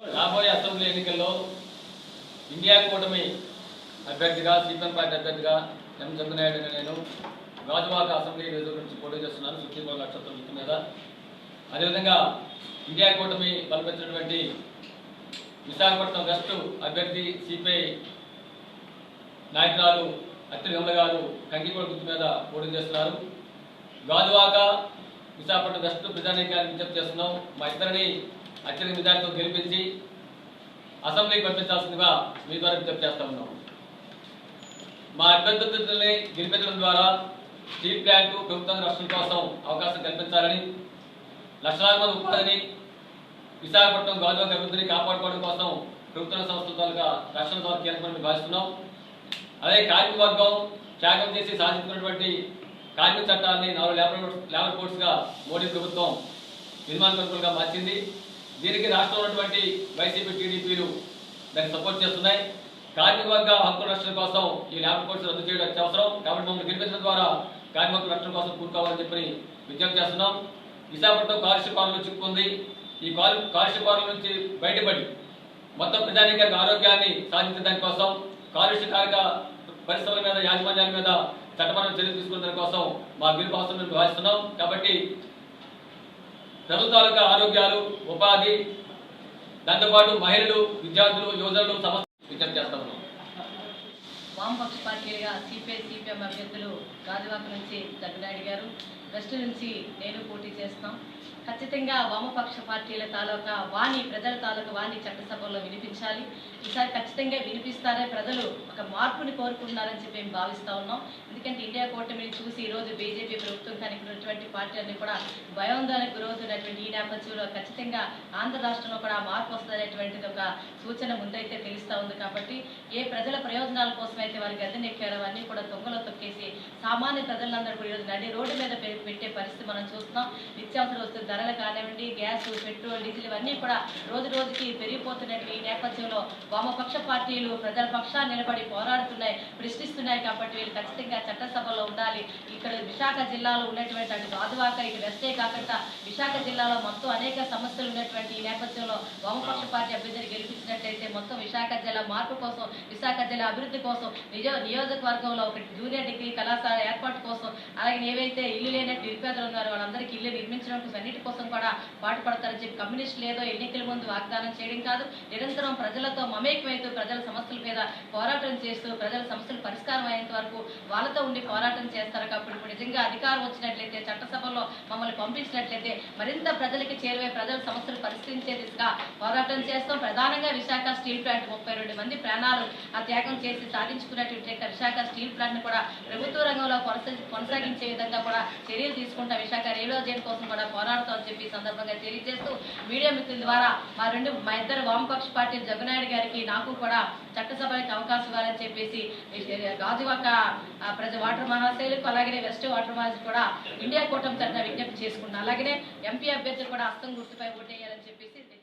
రాబోయే అసెంబ్లీ ఎన్నికల్లో ఇండియా కూటమి అభ్యర్థిగా సిపిఎం పార్టీ అభ్యర్థిగా ఎం చంద్రనాయుడు నేను గాజువాక అసెంబ్లీ నియోజకవర్గం నుంచి పోటీ చేస్తున్నాను. సుప్రీంకోర్టు నక్షత్రం గుర్తు మీద. అదేవిధంగా ఇండియా కూటమి బలపెట్టినటువంటి విశాఖపట్నం వెస్ట్ అభ్యర్థి సిపిఐ నాయకురాలు అత్తిరి విమల గారు కంకికోట గుర్తు మీద పోటీ చేస్తున్నారు. గాజువాక విశాఖపట్నం వెస్ట్ ప్రజానీకాన్ని విజ్ఞప్తి చేస్తున్నాం. మా ఇద్దరిని అత్యధిక మెజార్టీతో గెలిపించి అసెంబ్లీకి పంపించాల్సిందిగా మీ ద్వారా విజ్ఞప్తి చేస్తా ఉన్నాం. మా అభ్యర్థులని గెలిపించడం ద్వారా స్టీల్ ప్లాంట్ ప్రభుత్వం రక్షణ కోసం అవకాశం కల్పించాలని లక్షలాది మంది ఉపాధిని విశాఖపట్నం గౌరవ అభివృద్ధిని కాపాడుకోవడం కోసం ప్రభుత్వ సంస్థల ద్వారా రక్షణ ద్వారా కీలకమని భావిస్తున్నాం. అదే కార్మిక వర్గం త్యాగం చేసి సాధించుకున్నటువంటి కార్మిక చట్టాన్ని నాలుగు లేబర్ లేబర్ కోడ్స్గా మోడీ ప్రభుత్వం నిర్మాణకల్పనగా మార్చింది. దీనికి రాష్ట్రంలో ఉన్నటువంటి వైసీపీ టీడీపీలు దాన్ని సపోర్ట్ చేస్తున్నాయి. కార్మిక వర్గ హక్కుల రక్షణ కోసం ఈ ల్యాబ్ కోర్సు రద్దు చేయడం అత్యవసరం. కాబట్టి మమ్మల్ని గెలిపించడం ద్వారా కార్మిక హక్కుల రక్షణ కోసం కూరుకోవాలని చెప్పి విజ్ఞప్తి చేస్తున్నాం. విశాఖపట్నం కాలుష్య పాలనలో చిక్కుంది ఈ కాలు కాలుష్య పాలన నుంచి బయటపడి మొత్తం ప్రజానికి ఆరోగ్యాన్ని సాధించే దానికోసం కాలుష్యకారక పరిశ్రమల మీద యాజమాన్యాల మీద చట్టపరమైన చర్యలు తీసుకున్న దానికోసం మా గెలుపు అవసరం మేము భావిస్తున్నాం కాబట్టి ప్రభుత్వాలకు ఆరోగ్యాలు ఉపాధి దాంతోపాటు మహిళలు విద్యార్థులు యువజనులు సమస్య విజ్ఞప్తి చేస్తా ఉన్నాం. వామపక్ష పార్టీలుగా సిపిఐ సిపిఎం అభ్యర్థులు గాజువాక నుంచి జగ్గునాయుడు గారు వెస్ట్ నుంచి నేను పోటీ చేస్తాం. ఖచ్చితంగా వామపక్ష పార్టీల తాలూకా వాణి ప్రజల తాలూకా వాణి చట్టసభల్లో వినిపించాలి. ఈసారి ఖచ్చితంగా వినిపిస్తారే ప్రజలు ఒక మార్పుని కోరుకుంటున్నారని చెప్పి మేము భావిస్తూ ఉన్నాం. ఎందుకంటే ఇండియా కూటమిని చూసి ఈ రోజు బీజేపీ ప్రభుత్వం కానీ ఇక్కడ ఉన్నటువంటి పార్టీలన్నీ కూడా భయోందోళనకు గురవుతున్నటువంటి ఈ నేపథ్యంలో ఖచ్చితంగా ఆంధ్ర రాష్ట్రంలో కూడా మార్పు వస్తుందనేటువంటిది ఒక సూచన ముందైతే తెలుస్తూ ఉంది కాబట్టి ఏ ప్రజల ప్రయోజనాల కోసం అయితే వారికి గద్దెనెక్కారో అవన్నీ కూడా దొంగలో తొక్కేసి సామాన్య ప్రజలందరూ కూడా ఈరోజు నడి రోడ్డు మీద పె- పెట్టే పరిస్థితి మనం చూస్తున్నాం. నిత్యావసర వస్తువుల ధరలు కానివ్వండి గ్యాస్ పెట్రోల్ డీజిల్ ఇవన్నీ కూడా రోజు రోజుకి పెరిగిపోతున్నట్టు ఈ నేపథ్యంలో వామపక్ష పార్టీలు ప్రజల పక్షాన్ని నిలబడి పోరాడుతున్నాయి ప్రశ్నిస్తున్నాయి కాబట్టి వీళ్ళు ఖచ్చితంగా చట్టసభలో ఉండాలి. ఇక్కడ విశాఖ జిల్లాలో ఉన్నటువంటి అటు ఇక్కడ ఇటు వెస్టే కాకుండా విశాఖ జిల్లాలో మొత్తం అనేక సమస్యలు ఉన్నటువంటి ఈ నేపథ్యంలో వామపక్ష పార్టీ అభ్యర్థిని గెలిపించినట్లయితే మొత్తం విశాఖ జిల్లా మార్పు కోసం విశాఖ జిల్లా అభివృద్ధి కోసం నిజ నియోజకవర్గంలో ఒక జూనియర్ డిగ్రీ కళాశాల ఏర్పాటు కోసం అలాగే ఏవైతే ఇల్లు లేనట్టు నిరుపేదలు ఉన్నారో వాళ్ళందరికీ ఇల్లు నిర్మించడం అన్నిటి కోసం కూడా పాటుపడతారని చెప్పి కమ్యూనిస్టులు ఏదో ఎన్నికల ముందు వాగ్దానం చేయడం కాదు. నిరంతరం ప్రజలతో మమేకమైతూ ప్రజల సమస్యల మీద పోరాటం చేస్తూ ప్రజల సమస్యలు పరిష్కారం అయ్యేంత వరకు వాళ్ళతో ఉండి పోరాటం చేస్తారు కాబట్టి ఇప్పుడు నిజంగా అధికారం వచ్చినట్లయితే చట్టసభలో మమ్మల్ని పంపించినట్లయితే మరింత ప్రజలకి చేరువే ప్రజల సమస్యలు పరిష్కరించే దిశగా పోరాటం చేస్తాం. ప్రధానంగా విశాఖ స్టీల్ ప్లాంట్ ముప్పై రెండు మంది ప్రాణాలు ఆ త్యాగం చేసి సాధించుకున్నటువంటి విశాఖ స్టీల్ ప్లాంట్ కూడా ప్రభుత్వ రంగంలో కొనసాగించే విధంగా కూడా చర్యలు తీసుకుంటాం. విశాఖ రైల్వే కోసం కూడా పోరాడుతామని చెప్పి సందర్భంగా తెలియజేస్తూ మీడియా మిత్రుల ద్వారా మా రెండు మా ఇద్దరు వామపక్ష పార్టీ జగన్నాయుడు గారికి నాకు కూడా చట్టసభకి అవకాశం ఇవ్వాలని చెప్పేసి గాజువాక ప్రజ వాటర్ మహాశైలకు అలాగే వెస్ట్ వాటర్ మహాశైలు కూడా ఇండియా కూటమి తరఫున విజ్ఞప్తి చేసుకున్నాను అలాగే ఎంపీ అభ్యర్థులు కూడా అస్తం గుర్తుపై ఓటేయాలని చెప్పేసి